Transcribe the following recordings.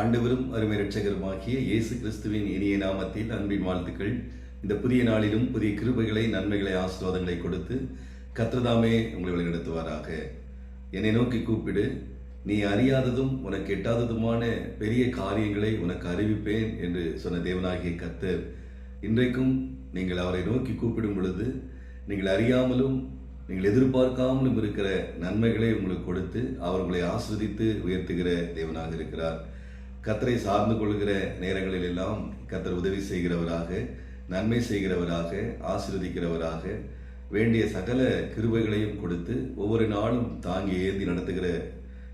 ஆண்டவரும் அருமை ரட்சகருமாகிய இயேசு கிறிஸ்துவின் இனிய நாமத்தில் அன்பின் வாழ்த்துக்கள். இந்த புதிய நாளிலும் புதிய கிருபைகளை நன்மைகளை ஆசீர்வாதங்களை கொடுத்து கத்திரதாமே உங்களை வழிநடத்துவாராக. என்னை நோக்கி கூப்பிடு. நீ அறியாததும் உனக்கு எட்டாததுமான பெரிய காரியங்களை உனக்கு அறிவிப்பேன் என்று சொன்ன தேவனாகிய கத்தர் இன்றைக்கும் நீங்கள் அவரை நோக்கி கூப்பிடும் பொழுது நீங்கள் அறியாமலும் நீங்கள் எதிர்பார்க்காமலும் இருக்கிற நன்மைகளை உங்களுக்கு கொடுத்து அவர் உங்களை ஆஸ்வதித்து உயர்த்துகிற தேவனாக இருக்கிறார். கத்தரை சார்ந்து கொள்கிற நேரங்களில் எல்லாம் கத்தர் உதவி செய்கிறவராக நன்மை செய்கிறவராக ஆசிர்வதிக்கிறவராக வேண்டிய சகல கிருபைகளையும் கொடுத்து ஒவ்வொரு நாளும் தாங்கி ஏந்தி நடத்துகிற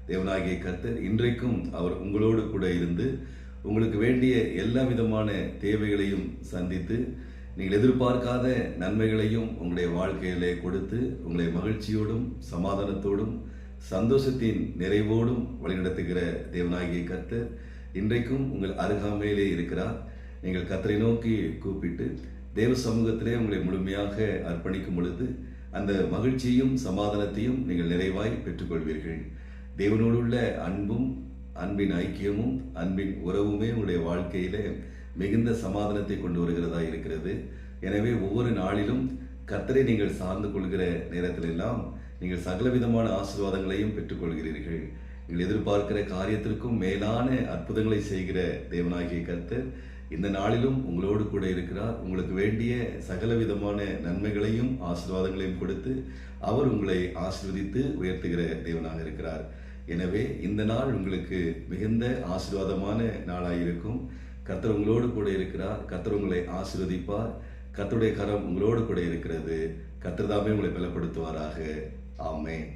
தேவனாகிய கர்த்தர் இன்றைக்கும் அவர் உங்களோடு கூட இருந்து உங்களுக்கு வேண்டிய எல்லா விதமான தேவைகளையும் சந்தித்து நீங்கள் எதிர்பார்க்காத நன்மைகளையும் உங்களுடைய வாழ்க்கையிலே கொடுத்து உங்களை மகிழ்ச்சியோடும் சமாதானத்தோடும் சந்தோஷத்தின் நிறைவோடும் வழிநடத்துகிற தேவனாகிய கர்த்தர் இன்றைக்கும் உங்கள் அருகாமையிலே இருக்கிறார். நீங்கள் கத்தரை நோக்கி கூப்பிட்டு தேவ சமூகத்திலே உங்களை முழுமையாக அர்ப்பணிக்கும் பொழுது அந்த மகிழ்ச்சியும் சமாதானத்தையும் நீங்கள் நிறைவாய் பெற்றுக்கொள்வீர்கள். தேவனோடு உள்ள அன்பும் அன்பின் ஐக்கியமும் அன்பின் உறவுமே உங்களுடைய வாழ்க்கையில மிகுந்த சமாதானத்தை கொண்டு வருகிறதா இருக்கிறது. எனவே ஒவ்வொரு நாளிலும் கத்தரை நீங்கள் சார்ந்து கொள்கிற நேரத்திலெல்லாம் நீங்கள் சகலவிதமான ஆசீர்வாதங்களையும் பெற்றுக்கொள்கிறீர்கள். நீங்கள் எதிர்பார்க்கிற காரியத்திற்கும் மேலான அற்புதங்களை செய்கிற தேவனாகிய கர்த்தர் இந்த நாளிலும் உங்களோடு கூட இருக்கிறார். உங்களுக்கு வேண்டிய சகல விதமான நன்மைகளையும் ஆசீர்வாதங்களையும் கொடுத்து அவர் உங்களை ஆசிர்வதித்து உயர்த்துகிற தேவனாக இருக்கிறார். எனவே இந்த நாள் உங்களுக்கு மிகுந்த ஆசீர்வாதமான நாளாயிருக்கும் கர்த்தர் உங்களோடு கூட இருக்கிறார். கர்த்தர் உங்களை ஆசீர்வதிப்பார். கர்த்தருடைய கரம் உங்களோடு கூட இருக்கிறது. கர்த்தர் தாமே உங்களை பலப்படுத்துவாராக. ஆமேன்.